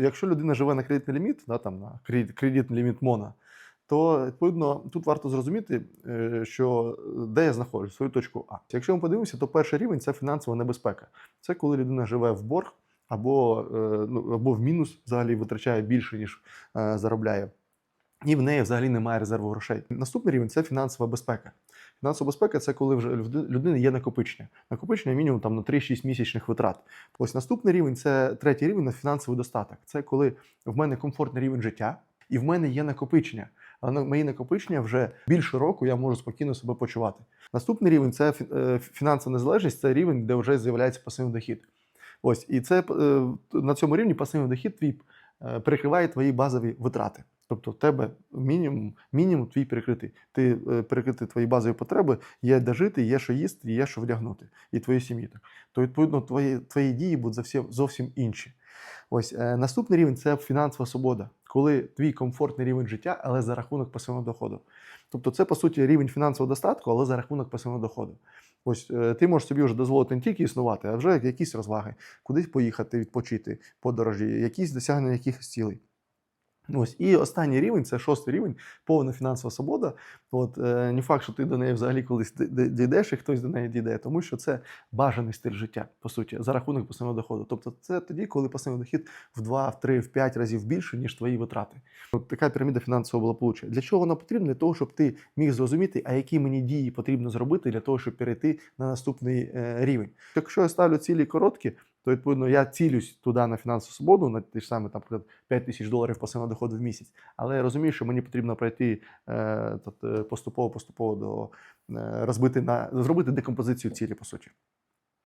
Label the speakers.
Speaker 1: Якщо людина живе на кредитний ліміт, да, там, на кредит- кредитний ліміт МОНа, то відповідно тут варто зрозуміти, е, що е, де я знаходжу свою точку А. Якщо ми подивимося, то перший рівень це фінансова небезпека. Це коли людина живе в борг або, е, ну, або в мінус, взагалі витрачає більше, ніж заробляє. І в неї взагалі немає резерву грошей. Наступний рівень це фінансова безпека. Фінансова безпека це коли вже людини є накопичення. Накопичення мінімум там на 3-6 місячних витрат. Ось наступний рівень це третій рівень на фінансовий достаток. Це коли в мене комфортний рівень життя і в мене є накопичення. Але на- мої накопичення вже більше року я можу спокійно себе почувати. Наступний рівень це е, фінансова незалежність, це рівень, де вже з'являється пасивний дохід. Ось і це е, на цьому рівні пасивний дохід твій е, перекриває твої базові витрати. Тобто в тебе мінімум, мінімум твій перекритий. Ти е, перекрити твої базові потреби, є де жити, є що їсти, є що вдягнути, і твоїй сім'ї. Так. То відповідно твої, твої дії будуть зовсім інші. Ось е, наступний рівень це фінансова свобода, коли твій комфортний рівень життя, але за рахунок пасивного доходу. Тобто, це по суті рівень фінансового достатку, але за рахунок пасивного доходу. Ось е, ти можеш собі вже дозволити не тільки існувати, а вже якісь розваги, кудись поїхати, відпочити, подорожі, якісь досягнення якихось цілей. Ось і останній рівень це шостий рівень, повна фінансова свобода. От е, не факт, що ти до неї взагалі колись дійдеш, і хтось до неї дійде, тому що це бажаний стиль життя, по суті, за рахунок пасивного доходу. Тобто, це тоді, коли пасивний дохід в 2, в 3, в 5 разів більше, ніж твої витрати. От така піраміда фінансового благополуччя. Для чого вона потрібна? Для того, щоб ти міг зрозуміти, а які мені дії потрібно зробити для того, щоб перейти на наступний е, рівень. Якщо я ставлю цілі короткі, то відповідно я цілюсь туди на фінансову свободу, на ті ж саме, там, наприклад, 5 тисяч доларів пасивного доходу в місяць. Але я розумію, що мені потрібно пройти е, тобто, поступово поступово до е, розбити на зробити декомпозицію цілі, по суті.